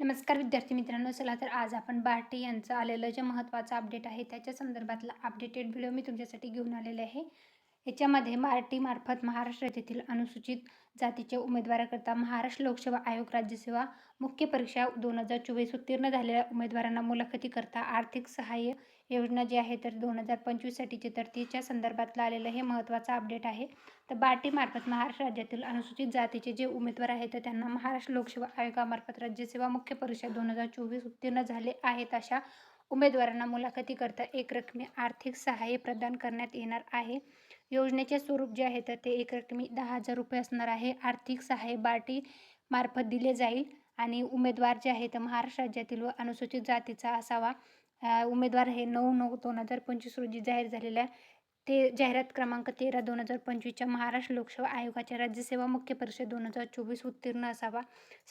नमस्कार विद्यार्थी मित्रांनो चला तर आज आपण बार्टी यांचं आलेलं जे महत्त्वाचं अपडेट आहे त्याच्या संदर्भातला अपडेटेड व्हिडिओ मी तुमच्यासाठी घेऊन आलेले आहे. याच्यामध्ये बार्टी मार्फत महाराष्ट्र राज्यातील अनुसूचित जातीच्या उमेदवाराकरता महाराष्ट्र लोकसेवा आयोग राज्यसेवा मुख्य परीक्षा दोन हजार चोवीस उत्तीर्ण झालेल्या उमेदवारांना मुलाखतीकरता आर्थिक सहाय्य योजना जी आहे तर दोन हजार पंचवीससाठीची तर तिच्या संदर्भातलं आलेलं हे महत्त्वाचं अपडेट आहे. तर बार्टीमार्फत महाराष्ट्र राज्यातील अनुसूचित जातीचे जे उमेदवार आहेत तर त्यांना महाराष्ट्र लोकसेवा आयोगामार्फत राज्यसेवा मुख्य परीक्षा दोन हजार चोवीस उत्तीर्ण झाले आहेत अशा उमेदवारांना मुलाखतीकरता एक रकमी आर्थिक सहाय्य प्रदान करण्यात येणार आहे. योजनेचे स्वरूप जे आहे तर ते एक रकमी दहा हजार रुपये असणार आहे. आर्थिक सहाय्य बार्टी मार्फत दिले जाईल आणि उमेदवार जे आहे तर महाराष्ट्र राज्यातील व अनुसूचित जातीचा असावा. उमेदवार हे नऊ नऊ दोन हजार पंचवीस रोजी जाहीर झालेल्या ते जाहिरात क्रमांक तेरा दोन हजार पंचवीसच्या महाराष्ट्र लोकसेवा आयोगाच्या राज्यसेवा मुख्य परीक्षा दोन हजार चोवीस उत्तीर्ण असावा.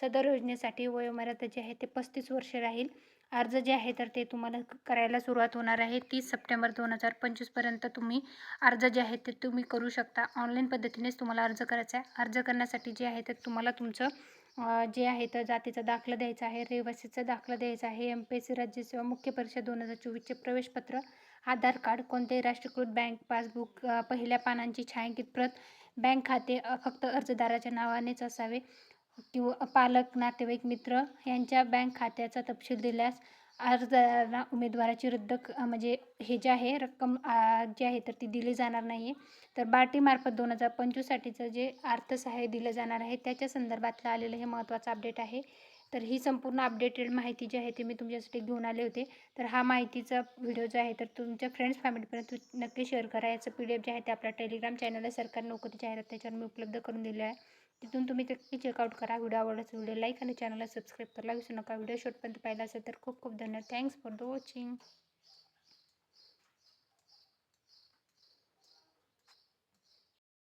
सदर योजनेसाठी वयोमर्यादा जे आहे ते पस्तीस वर्ष राहील. अर्ज जे आहे तर ते तुम्हाला करायला सुरुवात होणार आहे. तीस सप्टेंबर दोन हजार पंचवीसपर्यंत तुम्ही अर्ज जे आहे ते तुम्ही करू शकता. ऑनलाईन पद्धतीनेच तुम्हाला अर्ज करायचा आहे. अर्ज करण्यासाठी जे आहे तर तुम्हाला तुमचं जे आहे तर जातीचा दाखला द्यायचा आहे रहिवासीचा दाखला द्यायचा आहे एम पी एस सी राज्यसेवा मुख्य परीक्षा दोन हजार चोवीसचे प्रवेशपत्र आधार कार्ड कोणतेही राष्ट्रीयकृत बँक पासबुक पहिल्या पानांची छायांकित प्रत बँक खाते फक्त अर्जदाराच्या नावानेच असावे किंवा पालक नातेवाईक मित्र यांच्या बँक खात्याचा तपशील दिल्यास अर्जदारांना उमेदवाराची रद्द म्हणजे हे जे आहे रक्कम जी आहे तर ती दिली जाणार नाही आहे तर बार्टीमार्फत दोन हजार पंचवीससाठीचं जे अर्थसहाय्य दिलं जाणार आहे त्याच्या संदर्भातलं आलेलं हे महत्त्वाचं अपडेट आहे. तर ही संपूर्ण अपडेटेड माहिती जी आहे ती मी तुमच्यासाठी घेऊन आले होते. तर हा माहितीचा व्हिडिओ जो आहे तर तुमच्या फ्रेंड्स फॅमिलीपर्यंत नक्की शेअर करा. याचं पी डी एफ जे आहे ते आपल्या टेलिग्राम चॅनलला सरकार नोकरी जाहिरात त्याच्यावर मी उपलब्ध करून दिलं आहे. तिथून तुम्ही नक्की चेकआउट करा. व्हिडिओ आवडला व्हिडिओ लाईक आणि चॅनलला सबस्क्राईब करायला विसरू नका. व्हिडिओ शॉर्टपर्यंत पाहिला असेल तर खूप खूप धन्यवाद. Thanks for the watching